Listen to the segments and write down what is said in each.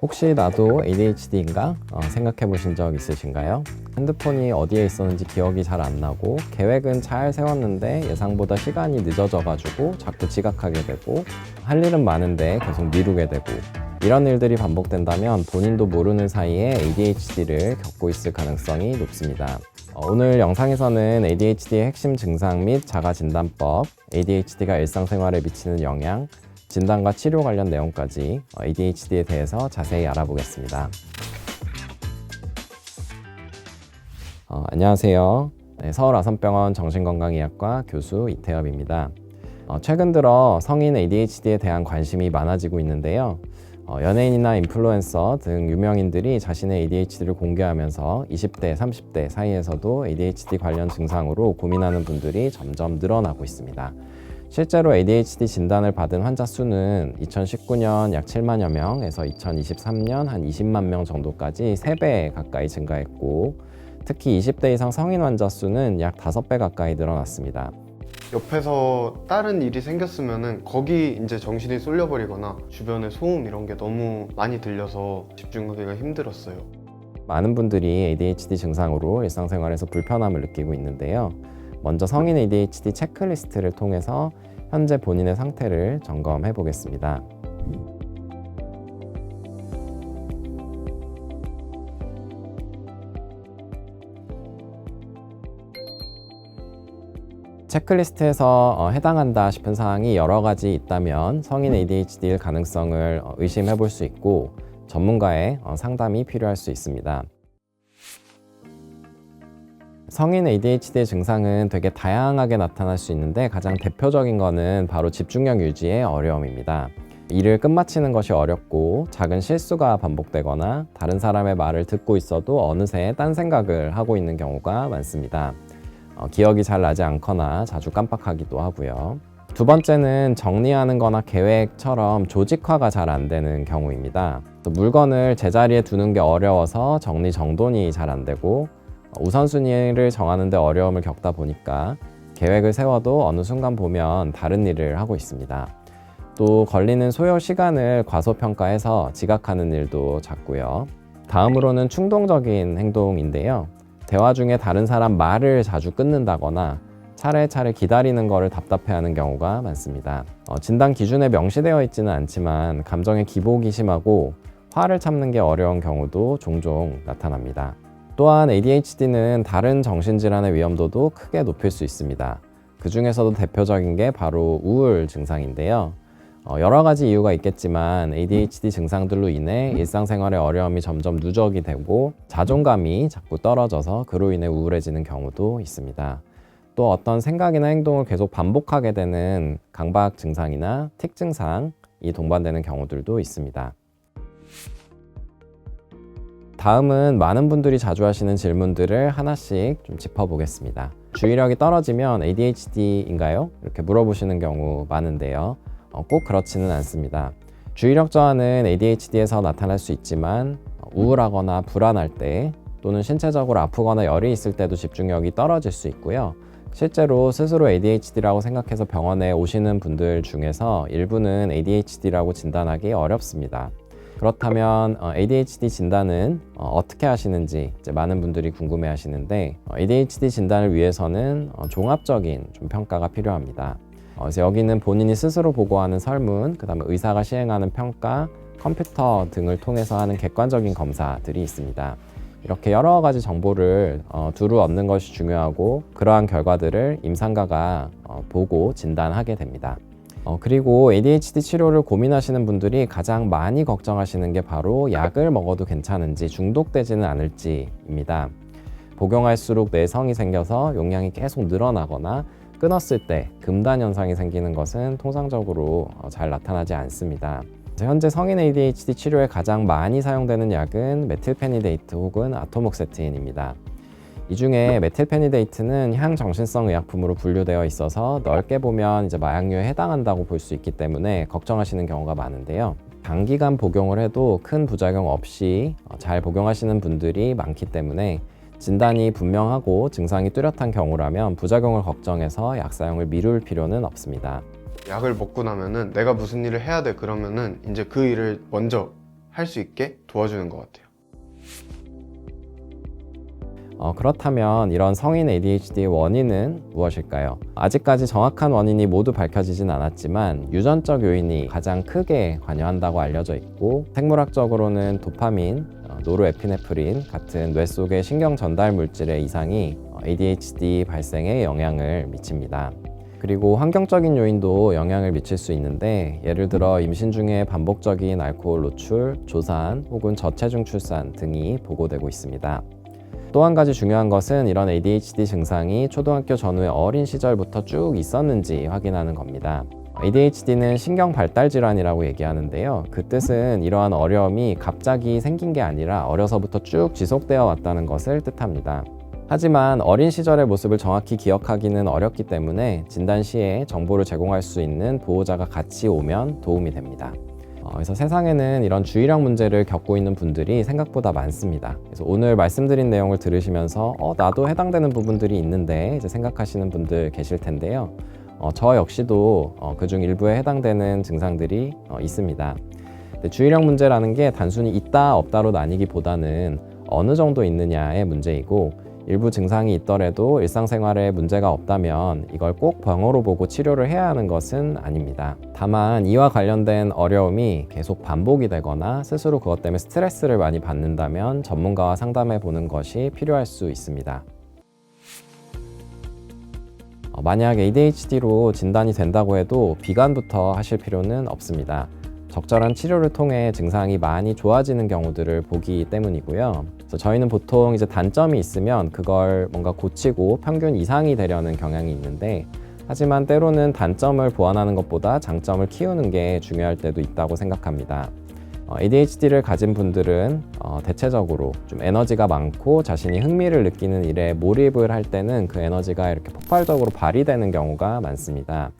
혹시 나도 ADHD인가 어, 생각해 보신 적 있으신가요? 핸드폰이 어디에 있었는지 기억이 잘 안 나고 계획은 잘 세웠는데 예상보다 시간이 늦어져 가지고 자꾸 지각하게 되고 할 일은 많은데 계속 미루게 되고 이런 일들이 반복된다면 본인도 모르는 사이에 ADHD를 겪고 있을 가능성이 높습니다. 어, 오늘 영상에서는 ADHD의 핵심 증상 및 자가 진단법, ADHD가 일상생활에 미치는 영향, 진단과 치료 관련 내용까지 어, ADHD에 대해서 자세히 알아보겠습니다. 어, 안녕하세요. 네, 서울 아산병원 정신건강의학과 교수 이태엽입니다. 어, 최근 들어 성인 ADHD에 대한 관심이 많아지고 있는데요. 어, 연예인이나 인플루엔서 등 유명인들이 자신의 ADHD를 공개하면서 20대, 30대 사이에서도 ADHD 관련 증상으로 고민하는 분들이 점점 늘어나고 있습니다. 실제로 ADHD 진단을 받은 환자 수는 2019년 약 7만여 명에서 2023년 한 20만 명 정도까지 3배 가까이 증가했고 특히 20대 이상 성인 환자 수는 약 5배 가까이 늘어났습니다. 옆에서 다른 일이 생겼으면은 거기 이제 정신이 쏠려버리거나 주변에 소음 이런 게 너무 많이 들려서 집중하기가 힘들었어요. 많은 분들이 ADHD 증상으로 일상생활에서 불편함을 느끼고 있는데요. 먼저 성인 ADHD 체크리스트를 통해서 현재 본인의 상태를 점검해 보겠습니다. 체크리스트에서 어, 해당한다 싶은 사항이 여러 가지 있다면 성인 ADHD일 가능성을 어, 의심해 볼 수 있고 전문가의 어, 상담이 필요할 수 있습니다. 성인 ADHD 증상은 되게 다양하게 나타날 수 있는데 가장 대표적인 거는 바로 집중력 유지의 어려움입니다. 일을 끝마치는 것이 어렵고 작은 실수가 반복되거나 다른 사람의 말을 듣고 있어도 어느새 딴 생각을 하고 있는 경우가 많습니다. 어, 기억이 잘 나지 않거나 자주 깜빡하기도 하고요. 두 번째는 정리하는 거나 계획처럼 조직화가 잘 안 되는 경우입니다. 또 물건을 제자리에 두는 게 어려워서 정리 정돈이 잘 안 되고 어, 우선순위를 정하는데 어려움을 겪다 보니까 계획을 세워도 어느 순간 보면 다른 일을 하고 있습니다. 또 걸리는 소요 시간을 과소평가해서 지각하는 일도 잦고요. 다음으로는 충동적인 행동인데요. 대화 중에 다른 사람 말을 자주 끊는다거나 차례차례 기다리는 것을 답답해하는 경우가 많습니다. 어, 진단 기준에 명시되어 있지는 않지만 감정의 기복이 심하고 화를 참는 게 어려운 경우도 종종 나타납니다. 또한 ADHD는 다른 정신질환의 위험도도 크게 높일 수 있습니다. 그 중에서도 대표적인 게 바로 우울 증상인데요. 어, 여러 가지 이유가 있겠지만 ADHD 증상들로 인해 일상생활의 어려움이 점점 누적이 되고 자존감이 자꾸 떨어져서 그로 인해 우울해지는 경우도 있습니다. 또 어떤 생각이나 행동을 계속 반복하게 되는 강박 증상이나 틱 증상이 동반되는 경우들도 있습니다. 다음은 많은 분들이 자주 하시는 질문들을 하나씩 좀 짚어보겠습니다. 주의력이 떨어지면 ADHD인가요? 이렇게 물어보시는 경우 많은데요. 어, 꼭 그렇지는 않습니다. 주의력 저하는 ADHD에서 나타날 수 있지만 우울하거나 불안할 때 또는 신체적으로 아프거나 열이 있을 때도 집중력이 떨어질 수 있고요. 실제로 스스로 ADHD라고 생각해서 병원에 오시는 분들 중에서 일부는 ADHD라고 진단하기 어렵습니다. 그렇다면 어, ADHD 진단은 어, 떻게 하시는지 많은 분들이 궁금해 하시는데 어, ADHD 진단을 위해서는 어, 종합적인 좀 평가가 필요합니다. 어, 그래서 여기는 본인이 스스로 보고하는 설문, 그 다음에 의사가 시행하는 평가, 컴퓨터 등을 통해서 하는 객관적인 검사들이 있습니다. 이렇게 여러 가지 정보를 어, 두루 얻는 것이 중요하고 그러한 결과들을 임상가가 어, 보고 진단하게 됩니다. 어, 그리고 ADHD 치료를 고민하시는 분들이 가장 많이 걱정하시는 게 바로 약을 먹어도 괜찮은지 중독되지는 않을지입니다. 복용할수록 내성이 생겨서 용량이 계속 늘어나거나 끊었을 때 금단 현상이 생기는 것은 통상적으로 어, 잘 나타나지 않습니다. 현재 성인 ADHD 치료에 가장 많이 사용되는 약은 메틸페니데이트 혹은 아토목세틴입니다. 이 중에 메틸페니데이트는 향정신성 의약품으로 분류되어 있어서 넓게 보면 이제 마약류에 해당한다고 볼 수 있기 때문에 걱정하시는 경우가 많은데요. 단기간 복용을 해도 큰 부작용 없이 어, 잘 복용하시는 분들이 많기 때문에 진단이 분명하고 증상이 뚜렷한 경우라면 부작용을 걱정해서 약 사용을 미룰 필요는 없습니다. 약을 먹고 나면은 내가 무슨 일을 해야 돼 그러면은 이제 그 일을 먼저 할 수 있게 도와주는 것 같아요. 어, 그렇다면 이런 성인 ADHD의 원인은 무엇일까요? 아직까지 정확한 원인이 모두 밝혀지진 않았지만 유전적 요인이 가장 크게 관여한다고 알려져 있고 생물학적으로는 도파민, 어, 노르에피네프린 같은 뇌 속의 신경 전달 물질의 이상이 어, ADHD 발생에 영향을 미칩니다. 그리고 환경적인 요인도 영향을 미칠 수 있는데 예를 들어 임신 중에 반복적인 알코올 노출, 조산 혹은 저체중 출산 등이 보고되고 있습니다. 또 한 가지 중요한 것은 이런 ADHD 증상이 초등학교 전후의 어린 시절부터 쭉 있었는지 확인하는 겁니다. ADHD는 신경 발달 질환이라고 얘기하는데요. 그 뜻은 이러한 어려움이 갑자기 생긴 게 아니라 어려서부터 쭉 지속되어 왔다는 것을 뜻합니다. 하지만 어린 시절의 모습을 정확히 기억하기는 어렵기 때문에 진단 시에 정보를 제공할 수 있는 보호자가 같이 오면 도움이 됩니다. 어, 그래서 세상에는 이런 주의력 문제를 겪고 있는 분들이 생각보다 많습니다. 그래서 오늘 말씀드린 내용을 들으시면서 어, 나도 해당되는 부분들이 있는데 이제 생각하시는 분들 계실 텐데요. 어, 저 역시도 어, 그중 일부에 해당되는 증상들이 어, 있습니다. 주의력 문제라는 게 단순히 있다 없다로 나뉘기보다는 어느 정도 있느냐의 문제이고 일부 증상이 있더라도 일상생활에 문제가 없다면 이걸 꼭 병으로 보고 치료를 해야 하는 것은 아닙니다. 다만 이와 관련된 어려움이 계속 반복이 되거나 스스로 그것 때문에 스트레스를 많이 받는다면 전문가와 상담해 보는 것이 필요할 수 있습니다. 어, 만약 ADHD로 진단이 된다고 해도 비관부터 하실 필요는 없습니다. 적절한 치료를 통해 증상이 많이 좋아지는 경우들을 보기 때문이고요. 그래서 저희는 보통 이제 단점이 있으면 그걸 뭔가 고치고 평균 이상이 되려는 경향이 있는데 하지만 때로는 단점을 보완하는 것보다 장점을 키우는 게 중요할 때도 있다고 생각합니다. 어, ADHD를 가진 분들은 어, 대체적으로 좀 에너지가 많고 자신이 흥미를 느끼는 일에 몰입을 할 때는 그 에너지가 이렇게 폭발적으로 발휘되는 경우가 많습니다.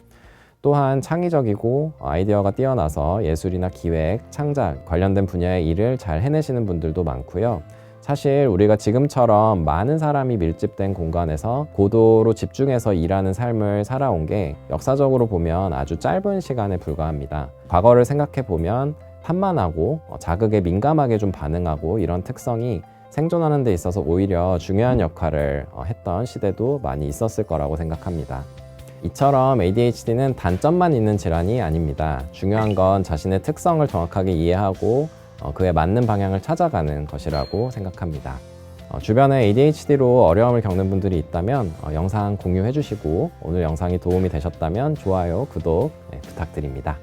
또한 창의적이고 아이디어가 뛰어나서 예술이나 기획, 창작 관련된 분야의 일을 잘 해내시는 분들도 많고요. 사실 우리가 지금처럼 많은 사람이 밀집된 공간에서 고도로 집중해서 일하는 삶을 살아온 게 역사적으로 보면 아주 짧은 시간에 불과합니다. 과거를 생각해 보면 산만하고 어, 자극에 민감하게 좀 반응하고 이런 특성이 생존하는 데 있어서 오히려 중요한 역할을 어, 했던 시대도 많이 있었을 거라고 생각합니다. 이처럼 ADHD는 단점만 있는 질환이 아닙니다. 중요한 건 자신의 특성을 정확하게 이해하고 어, 그에 맞는 방향을 찾아가는 것이라고 생각합니다. 어, 주변에 ADHD로 어려움을 겪는 분들이 있다면 어, 영상 공유해 주시고 오늘 영상이 도움이 되셨다면 좋아요, 구독 네, 부탁드립니다.